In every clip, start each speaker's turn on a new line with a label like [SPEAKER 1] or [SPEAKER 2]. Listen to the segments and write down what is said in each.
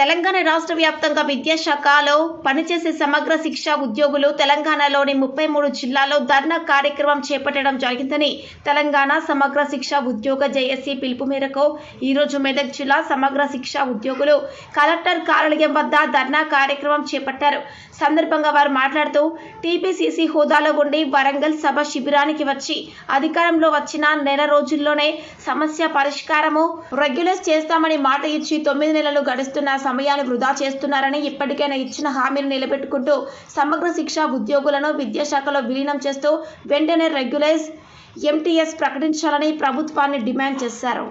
[SPEAKER 1] తెలంగాణ రాష్ట్ర వ్యాప్తంగా విద్యాశాఖలో పనిచేసే సమగ్ర శిక్ష ఉద్యోగులు తెలంగాణలోని ముప్పై మూడు జిల్లాల్లో ధర్నా కార్యక్రమం చేపట్టడం జరిగిందని తెలంగాణ సమగ్ర శిక్ష ఉద్యోగ జేఏసీ పిలుపు మేరకు ఈరోజు మెదక్ జిల్లా సమగ్ర శిక్ష ఉద్యోగులు కలెక్టర్ కార్యాలయం వద్ద ధర్నా కార్యక్రమం చేపట్టారు. సందర్భంగా వారు మాట్లాడుతూ టీపీసీసీ హోదాలో ఉండి వరంగల్ సభ శిబిరానికి వచ్చి అధికారంలో వచ్చిన నెల రోజుల్లోనే సమస్య పరిష్కారము రెగ్యులైజ్ చేస్తామని మాట ఇచ్చి తొమ్మిది నెలలు గడుస్తున్న సమయాన్ని వృధా చేస్తున్నారని ఇప్పటికైనా ఇచ్చిన హామీని నిలబెట్టుకుంటూ సమగ్ర శిక్ష ఉద్యోగులను విద్యాశాఖలో విలీనం చేస్తూ వెంటనే రెగ్యులైజ్ ఎంటీఎస్ ప్రకటించాలని ప్రభుత్వాన్ని డిమాండ్ చేశారు.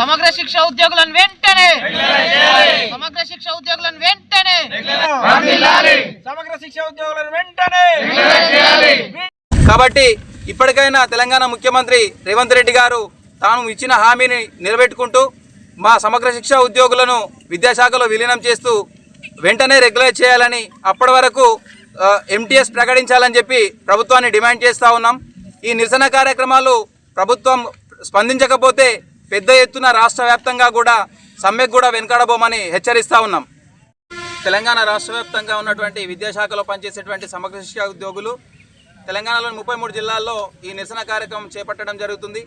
[SPEAKER 2] సమగ్ర శిక్ష ఉద్యోగులను వెంటనే సమగ్ర శిక్ష ఉద్యోగులను వెంటనే
[SPEAKER 3] సమగ్ర శిక్ష ఉద్యోగులను వెంటనే
[SPEAKER 4] కాబట్టి ఇప్పటికైనా తెలంగాణ ముఖ్యమంత్రి రేవంత్ రెడ్డి గారు తాను ఇచ్చిన హామీని నిలబెట్టుకుంటూ మా సమగ్ర శిక్ష ఉద్యోగులను విద్యాశాఖలో విలీనం చేస్తూ వెంటనే రెగ్యులైజ్ చేయాలని అప్పటి వరకు ఎంటీఎస్ ప్రకటించాలని చెప్పి ప్రభుత్వాన్ని డిమాండ్ చేస్తూ ఉన్నాం. ఈ నిరసన కార్యక్రమాలు ప్రభుత్వం స్పందించకపోతే పెద్ద ఎత్తున రాష్ట్ర వ్యాప్తంగా కూడా సమ్మెకు కూడా వెనకాడబోమని హెచ్చరిస్తూ ఉన్నాం. తెలంగాణ రాష్ట్ర వ్యాప్తంగా ఉన్నటువంటి విద్యాశాఖలో పనిచేసేటువంటి సమగ్ర శిక్షా ఉద్యోగులు తెలంగాణలోని ముప్పై మూడు జిల్లాల్లో ఈ నిరసన కార్యక్రమం చేపట్టడం జరుగుతుంది.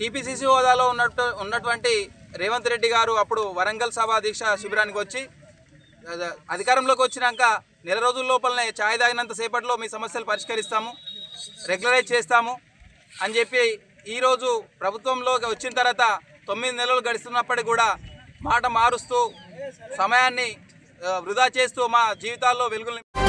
[SPEAKER 4] టీపీసీసీ హోదాలో ఉన్నట్టు ఉన్నటువంటి రేవంత్ రెడ్డి గారు అప్పుడు వరంగల్ సభా దీక్ష శిబిరానికి వచ్చి అధికారంలోకి వచ్చినాక నెల రోజుల లోపలనే ఛాయ్ తాగినంత సేపట్లో మీ సమస్యలు పరిష్కరిస్తాము రెగ్యులరైజ్ చేస్తాము అని చెప్పి ఈరోజు ప్రభుత్వంలోకి వచ్చిన తర్వాత తొమ్మిది నెలలు గడిస్తున్నప్పటికీ కూడా మాట మారుస్తూ సమయాన్ని వృధా చేస్తూ మా జీవితాల్లో వెలుగులు